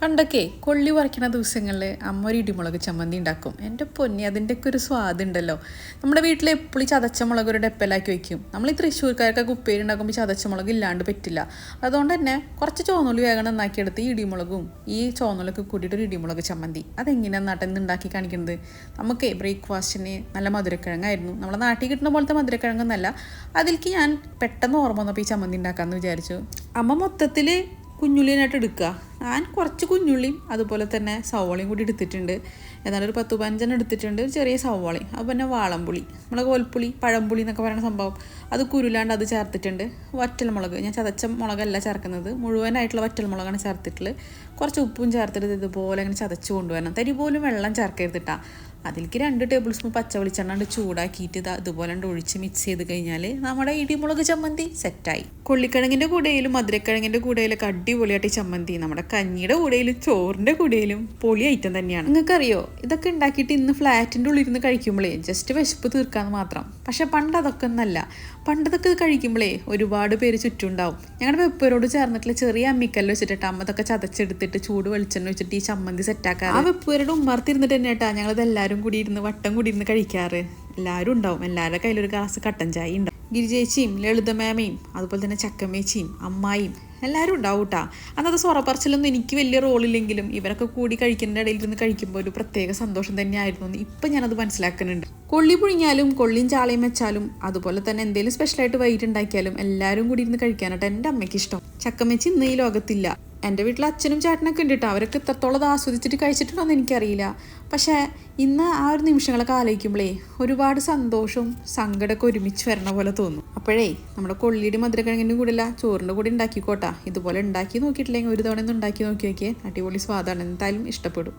പണ്ടൊക്കെ കൊള്ളി പറിക്കണ ദിവസങ്ങളിൽ അമ്മ ഒരു ഇടിമുളക് ചമ്മന്തി ഉണ്ടാക്കും. എന്റെ പൊന്നി അതിന്റെയൊക്കെ ഒരു സ്വാദുണ്ടല്ലോ നമ്മുടെ വീട്ടിൽ എപ്പോഴും ചതച്ച മുളക് ഒരു ഡെപ്പലാക്കി വെക്കും. നമ്മൾ ഈ തൃശ്ശൂർക്കാർക്കൊക്കെ ഉപ്പേരി ഉണ്ടാക്കുമ്പോൾ ചതച്ച മുളക് ഇല്ലാണ്ട് പറ്റില്ല. അതുകൊണ്ട് തന്നെ കുറച്ച് ചോന്നുള്ളി വേഗം നന്നാക്കിയെടുത്ത് ഈ ഇടിമുളകും ഈ ചോന്നുള്ളൊക്കെ കൂട്ടിയിട്ട് ഒരു ഇടിമുളക് ചമ്മന്തി. അതെങ്ങനെയാണ് നാട്ടിൽ നിന്ന് ഉണ്ടാക്കി കാണിക്കുന്നത് നമുക്ക് ബ്രേക്ക്ഫാസ്റ്റിന് നല്ല മധുരക്കിഴങ്ങായിരുന്നു. നമ്മുടെ നാട്ടിൽ കിട്ടുന്ന പോലത്തെ മധുരക്കിഴങ്ങൊന്നല്ല. അതിലേക്ക് ഞാൻ പെട്ടെന്ന് ഓർമ്മ വന്നപ്പോൾ ഈ ചമ്മന്തി ഉണ്ടാക്കാമെന്ന് വിചാരിച്ചു. അമ്മ മൊത്തത്തിൽ കുഞ്ഞുള്ളിനായിട്ട് എടുക്കുക ഞാൻ കുറച്ച് കുഞ്ഞുള്ളിയും അതുപോലെ തന്നെ സവോളയും കൂടി എടുത്തിട്ടുണ്ട്. ഏതാണ്ട് ഒരു പത്ത് പതിനഞ്ചെണ്ണം എടുത്തിട്ടുണ്ട്. ഒരു ചെറിയ സവോളയും അപ്പോൾ പിന്നെ വാളംപുളി നമ്മളെ കോൽപ്പുളി പഴംപുളി എന്നൊക്കെ പറയുന്ന സംഭവം. അത് കുരുലാണ്ട് അത് ചേർത്തിട്ടുണ്ട്. വറ്റൽമുളക് ഞാൻ ചതച്ച മുളകല്ല ചേർക്കുന്നത്. മുഴുവനായിട്ടുള്ള വറ്റൽമുളകാണ് ചേർത്തിട്ടുള്ളത്. കുറച്ച് ഉപ്പും ചേർത്തിട്ട് ഇതുപോലെ അങ്ങനെ ചതച്ച് കൊണ്ടുവരണം. തരി പോലും വെള്ളം ചേർക്കരുതിട്ടാ അതിലേക്ക് രണ്ട് ടേബിൾ സ്പൂൺ പച്ച വെളിച്ചെണ്ണ ചൂടാക്കിയിട്ട് ഇത് അതുപോലെ ഒഴിച്ച് മിക്സ് ചെയ്ത് കഴിഞ്ഞാൽ നമ്മുടെ ഇടിമുളക് ചമ്മന്തി സെറ്റായി കൊള്ളിക്കിഴങ്ങിന്റെ കൂടെയിലും മധുരക്കിഴങ്ങിന്റെ കൂടെയിലൊക്കെ അടിപൊളിയായിട്ട് ചമ്മന്തി. നമ്മുടെ കഞ്ഞിയുടെ കൂടെയിലും ചോറിന്റെ കൂടെയിലും പൊളി ഐറ്റം തന്നെയാണ്. നിങ്ങൾക്കറിയോ? ഇതൊക്കെ ഉണ്ടാക്കിയിട്ട് ഇന്ന് ഫ്ലാറ്റിന്റെ ഉള്ളിൽ ഇരുന്ന് കഴിക്കുമ്പോഴേ ജസ്റ്റ് വിശപ്പ് തീർക്കാന്ന് മാത്രം. പക്ഷെ പണ്ട് അതൊക്കെ ഒന്നല്ല. പണ്ടതൊക്കെ കഴിക്കുമ്പോഴേ ഒരുപാട് പേര് ചുറ്റുണ്ടാവും. ഞങ്ങളുടെ വെപ്പരോട് ചേർന്നിട്ടുള്ള ചെറിയ അമ്മിക്കല്ല വെച്ചിട്ട് അമ്മ ഇതൊക്കെ ചതച്ചെടുത്തിട്ട് ചൂട് വെളിച്ചെണ്ണ വെച്ചിട്ട് ഈ ചമ്മന്തി സെറ്റാക്കാൻ ആ വെപ്പേരുടെ ഉമ്മർത്തിരുന്നിട്ട് തന്നെ കേട്ടാ ഞങ്ങളത് എല്ലാവരും കൂടി ഇരുന്ന് വട്ടം കൂടി ഇരുന്ന് കഴിക്കാറ്. എല്ലാവരും ഉണ്ടാവും. എല്ലാവരുടെ കയ്യിലൊരു ഗ്ലാസ് കട്ടൻ ചായ ഉണ്ടാവും. ഗിരിജേച്ചിയും ലളിതമേമയും അതുപോലെ തന്നെ ചക്കമേച്ചിയും അമ്മായിയും എല്ലാവരും ഉണ്ടാവും കേട്ടോ അന്നത്തെ സൊറപ്പറച്ചിലൊന്നും എനിക്ക് വലിയ റോളില്ലെങ്കിലും ഇവരൊക്കെ കൂടി കഴിക്കുന്നതിന്റെ ഇടയിൽ ഇരുന്ന് കഴിക്കുമ്പോൾ ഒരു പ്രത്യേക സന്തോഷം തന്നെയായിരുന്നു ഇപ്പം ഞാനത് മനസ്സിലാക്കുന്നുണ്ട്. കൊള്ളി പുഴിഞ്ഞാലും കൊള്ളിയും ചാളയും വെച്ചാലും അതുപോലെ തന്നെ എന്തെങ്കിലും സ്പെഷ്യലായിട്ട് വൈകിട്ട് ഉണ്ടാക്കിയാലും എല്ലാവരും കൂടി ഇരുന്ന് കഴിക്കാനായിട്ട് എന്റെ അമ്മയ്ക്ക് ഇഷ്ടം. ചക്കമ്മച്ചി ഇന്ന് ഈ ലോകത്തില്ല. എന്റെ വീട്ടിൽ അച്ഛനും ചേട്ടനൊക്കെ ഉണ്ട് അവരൊക്കെ എത്രത്തോളം അത് ആസ്വദിച്ചിട്ട് കഴിച്ചിട്ടുണ്ടോ എന്ന് എനിക്കറിയില്ല. പക്ഷേ ഇന്ന് ആ ഒരു നിമിഷങ്ങളൊക്കെ ആലോചിക്കുമ്പോഴേ ഒരുപാട് സന്തോഷവും സങ്കടമൊക്കെ ഒരുമിച്ച് വരണ പോലെ തോന്നും. അപ്പോഴേ നമ്മുടെ കൊള്ളിയുടെ മധുരക്കിഴങ്ങിന്റെ കൂടെ അല്ല ചോറിന്റെ കൂടെ ഉണ്ടാക്കിക്കോട്ടാ. ഇതുപോലെ ഉണ്ടാക്കി നോക്കിയിട്ടില്ലെങ്കിൽ ഒരു തവണ ഒന്ന് ഉണ്ടാക്കി നോക്കി നോക്കിയേ. അടിപൊളി സ്വാദാണ്. എന്തായാലും ഇഷ്ടപ്പെടും.